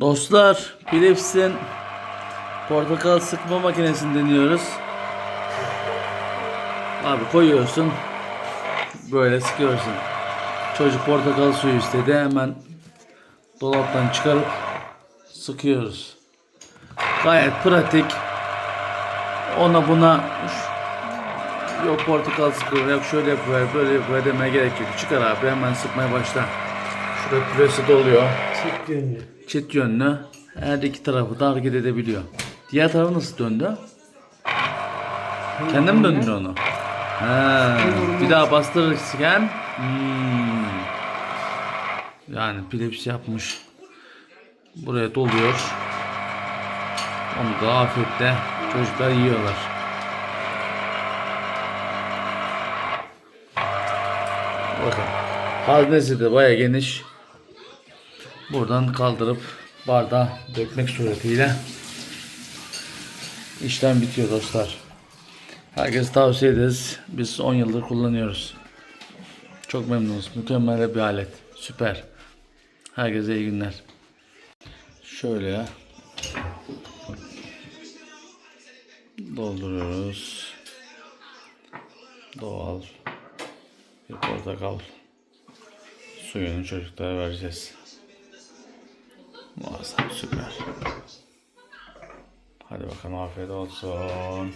Dostlar, Philips'in portakal sıkma makinesini deniyoruz. Abi koyuyorsun. Böyle sıkıyorsun. Çocuk portakal suyu istedi. Hemen dolaptan çıkarıp sıkıyoruz. Gayet pratik. Ona buna yok portakal sıkıyor, yok şöyle yapıyor, böyle yapıyor demeye gerek yok. Çıkar abi hemen sıkmaya başla. Şurada püresi doluyor. Çift yönlü. Çift yönlü. Her iki tarafı da hareket edebiliyor. Diğer tarafı nasıl döndü? Kendin mi döndür onu? Ha, bir daha bastırırken hmm. yani Philips yapmış. Buraya doluyor. Onu da afiyetle çocuklar yiyorlar. Bakın. Haznesi de baya geniş. Buradan kaldırıp bardağa dökmek suretiyle işlem bitiyor dostlar. Herkese tavsiye ederiz. Biz 10 yıldır kullanıyoruz. Çok memnunuz. Mükemmel bir alet. Süper. Herkese iyi günler. Şöyle ya. Dolduruyoruz. Doğal bir portakal suyunu çocuklara vereceğiz. Muazzam süper. Hadi bakalım afiyet olsun.